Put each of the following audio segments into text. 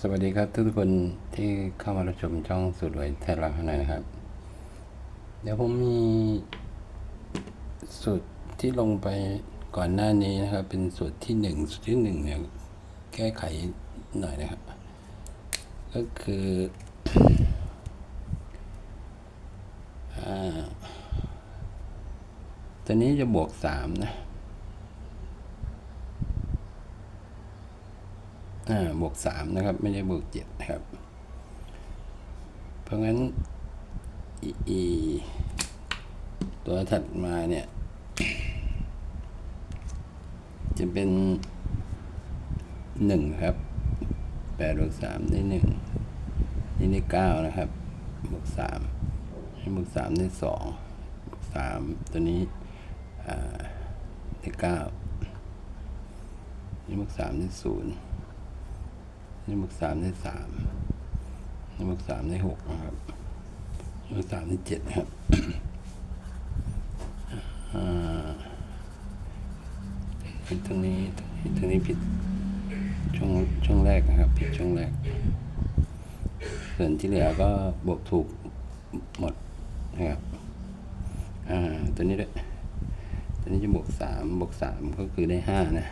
สวัสดีครับทุกคนที่เข้ามารับชมช่องสุดรวยไทยรัฐหน่อยนะครับ เดี๋ยวผมมีสูตรที่ลงไปก่อนหน้านี้นะครับ เป็นสูตรที่หนึ่งสูตรที่หนึ่งเนี่ยแก้ไขหน่อยนะครับ ก็คืออตัวนี้จะบวกสามนะ อ่า บวกสามนะครับ ไม่ใช่บวกเจ็ดนะครับ เพราะงั้นอีอีตัวถัดมาเนี่ย จะเป็นหนึ่งครับแปดบวกสามได้หนึ่งนี่ได้เก้านะครับ บวกสามให้บวกสามได้สองบวกสามตัวนี้ได้เก้านี่บวกสามได้ศูนย์ นี่บวกสามได้สามนี่บวกสามได้หกนะครับนี่บวกสามได้เจ็ดครับอ่าผิดตรงนี้ผิดตรงนี้ผิดช่วงช่วงแรกนะครับ ผิดช่วงแรก ส่วนที่เหลือก็บวกถูกหมดนะครับอ่าตัวนี้ด้วยตัวนี้จะบวกสามบวกสามก็คือได้ห้านะ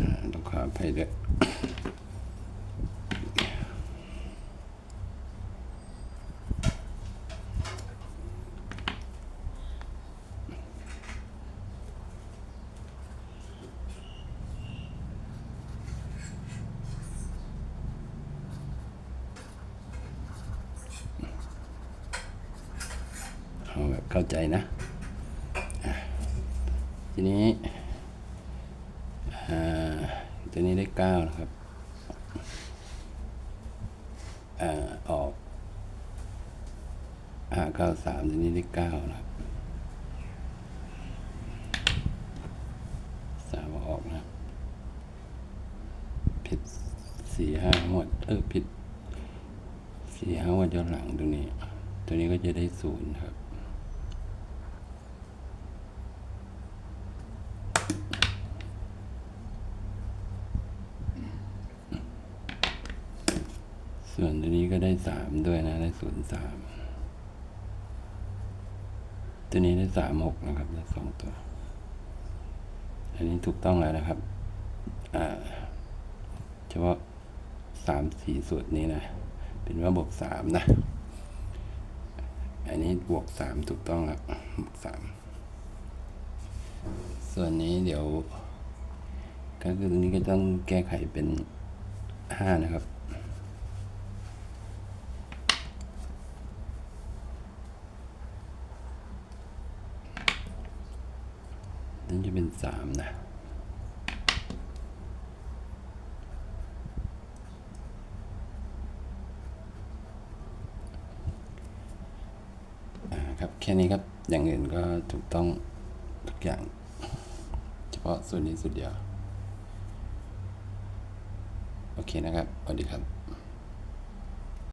อ่าต้องขออภัยด้วย เอาแบบเข้าใจนะะทีนี้ตัวนี้ได้เก้านะครับอออกห้าเก้าสามตัวนี้ได้เก้านะครับสามอาออกนะผิดสี่ห้าหมดเออผิดสี่ห้าหมดย้อนหลังตรงนี้ ตัวนี้ก็จะได้ศูนย์ครับ ส่วนตัวนี้ก็ได้สามด้วยนะ ได้ศูนย์สามตัวนี้ได้สามหกนะครับได้สองตัว อันนี้ถูกต้องแล้วนะครับ อ่า เฉพาะสามสี่สูตรนี้นะ เป็นว่าบวกสามนะ อันนี้บวกสามถูกต้องแล้วบวกสามส่วนนี้เดี๋ยว ก็คือตรงนี้ก็ต้องแก้ไขเป็นห้านะครับ นั่นจะเป็นสามนะครับแค่นี้ครับ อย่างอื่นก็ถูกต้องทุกอย่าง เฉพาะส่วนนี้สุดเดียว โอเคนะครับสวัสดีครับ